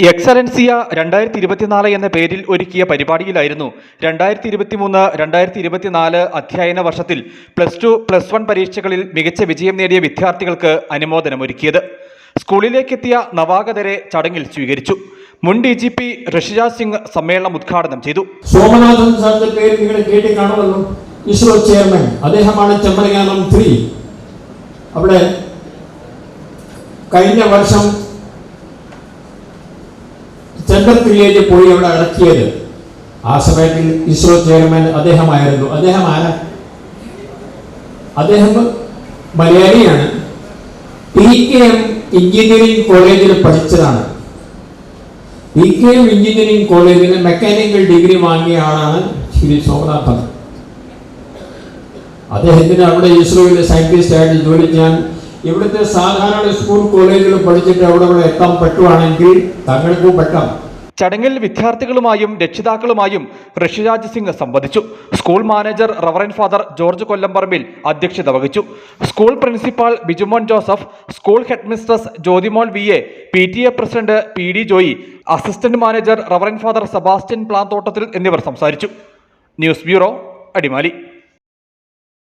എക്സലൻസിയ രണ്ടായിരത്തി ഇരുപത്തിനാല് എന്ന പേരിൽ ഒരുക്കിയ പരിപാടിയിലായിരുന്നു രണ്ടായിരത്തി ഇരുപത്തിമൂന്ന് രണ്ടായിരത്തി ഇരുപത്തിനാല് അധ്യയന വർഷത്തിൽ പ്ലസ് ടു പ്ലസ് വൺ പരീക്ഷകളിൽ മികച്ച വിജയം നേടിയ വിദ്യാർത്ഥികൾക്ക് അനുമോദനമൊരുക്കിയത്. സ്കൂളിലേക്കെത്തിയ നവാഗതരെ ചടങ്ങിൽ സ്വീകരിച്ചു. മുൻ D G P Rishiraj Singh സമ്മേളനം ഉദ്ഘാടനം ചെയ്തു. സോമനാഥൻ സാറിന്റെ പേര് നിങ്ങൾ കേട്ടി ഇസ്രോ ചെയർമാൻ. അദ്ദേഹമാണ് ചന്ദ്രയാനം ത്രീ. അവിടെ കഴിഞ്ഞ വർഷം ചന്ദ്രത്തിലേക്ക് പോയി അവിടെ ഇറക്കിയത് ആ സമയത്തിൽ ഇസ്രോ ചെയർമാൻ അദ്ദേഹമായിരുന്നു. അദ്ദേഹം ആരാ? അദ്ദേഹം മലയാളിയാണ്. പി കെ എം എഞ്ചിനീയറിംഗ് കോളേജിൽ പഠിച്ചതാണ്. പി കെ എം എഞ്ചിനീയറിംഗ് കോളേജിൽ മെക്കാനിക്കൽ ഡിഗ്രി വാങ്ങിയ ആളാണ് ശ്രീ സോമനാഥൻ. അദ്ദേഹത്തിന് അവിടെ ഇസ്രോയിലെ സയന്റിസ്റ്റ് ആയിട്ട് ജോലി ചെയ്യാൻ ഇവിടുത്തെ സാധാരണ സ്കൂൾ കോളേജിൽ പഠിച്ചിട്ട് അവിടെ ഇവിടെ എത്താൻ പറ്റുവാണെങ്കിൽ തങ്ങൾക്കും പറ്റാം. ചടങ്ങിൽ വിദ്യാർത്ഥികളുമായും രക്ഷിതാക്കളുമായും ഋഷിരാജ് സിംഗ് സംവദിച്ചു. School manager reverend father George Kollamparambil അധ്യക്ഷത വഹിച്ചു. School principal Bijumon Joseph school headmistress Jyothimol V. A. P. T. A president P. D. Joy assistant manager reverend father Sebastian Planthottathil എന്നിവർ സംസാരിച്ചു. News bureau Adimali.